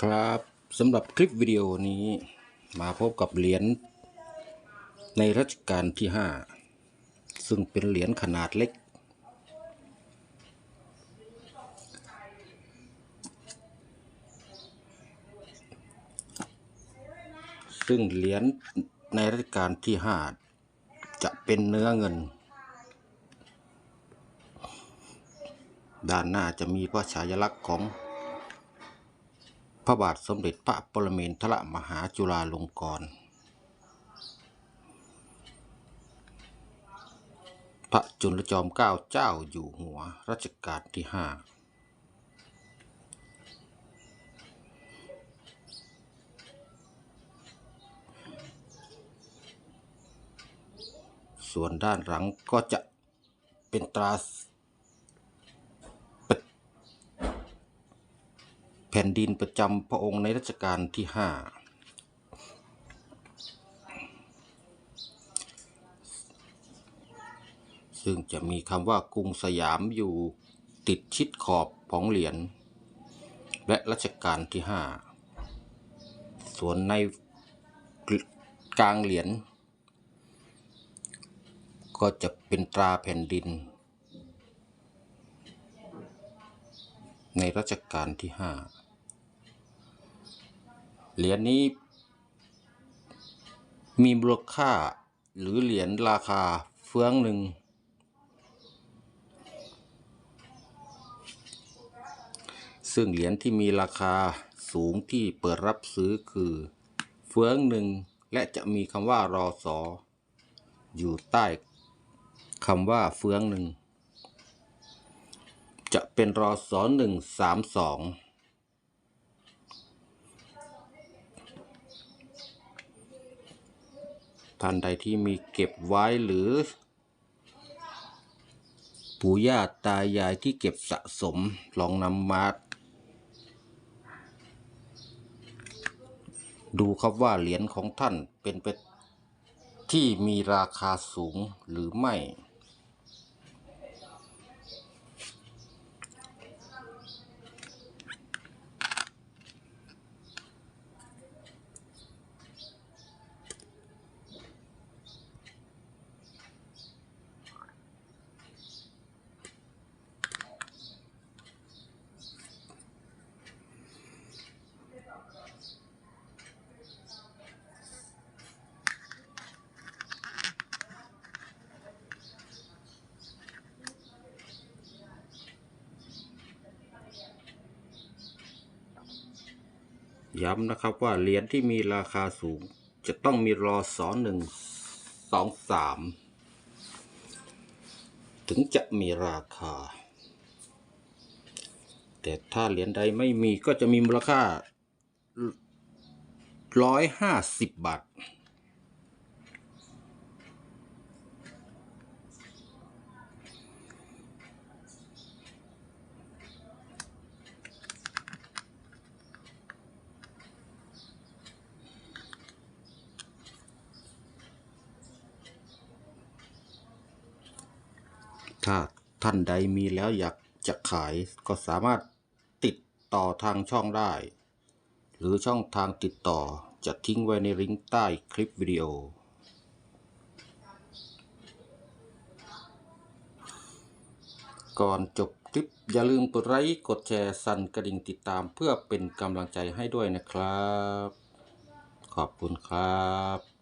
ครับสำหรับคลิปวิดีโอนี้มาพบกับเหรียญในรัชกาลที่ 5 ซึ่งเป็นเหรียญขนาดเล็ก ซึ่งเหรียญในรัชกาลที่ 5 จะเป็นเนื้อเงิน ด้านหน้าจะมีพระฉายลักษณ์ของ พระบาทสมเด็จพระปรเมนทรมหาจุฬาลงกรณ์พระจุลจอมเกล้าเจ้าอยู่หัวรัชกาลที่ห้าส่วนด้านหลังก็จะเป็นตรา ผ่นดินประจำพระองค์ในรัชกาลที่ห้าซึ่งจะมีคำว่ากรุงสยามอยู่ติดชิดขอบของเหรียญและรัชกาลที่ห้าส่วนในกลางเหรียญก็จะเป็นตราแผ่นดิน ในรัชกาลที่ห้า เหรียญนี้ มีมูลค่าหรือเหรียญราคาเฟื้องหนึ่ง ซึ่งเหรียญที่มีราคาสูงที่เปิดรับซื้อคือ เฟื้องหนึ่งและจะมีคำว่ารอสออยู่ใต้คำว่าเฟื้องหนึ่ง จะเป็นรอสอหนึ่งสามสอง ท่านใดที่มีเก็บไว้หรือ ปู่ย่าตายายที่เก็บสะสมลองนำมาดูครับว่าเหรียญของท่านเป็นไปที่มีราคาสูงหรือไม่ ย้ำนะครับว่าเหรียญที่มีราคาสูง จะต้องมีรอสอหนึ่งสองสามถึงจะมีราคา แต่ถ้าเหรียญใดไม่มีก็จะมีมูลค่าร้อยห้าสิบบาท ถ้าท่านใดมีแล้วอยากจะขายก็สามารถติดต่อทางช่องได้ หรือช่องทางติดต่อจะทิ้งไว้ในลิงก์ใต้คลิปวิดีโอ ก่อนจบคลิปอย่าลืมกดไลค์กดแชร์สั่นกระดิ่งติดตามเพื่อเป็นกำลังใจให้ด้วยนะครับ ขอบคุณครับ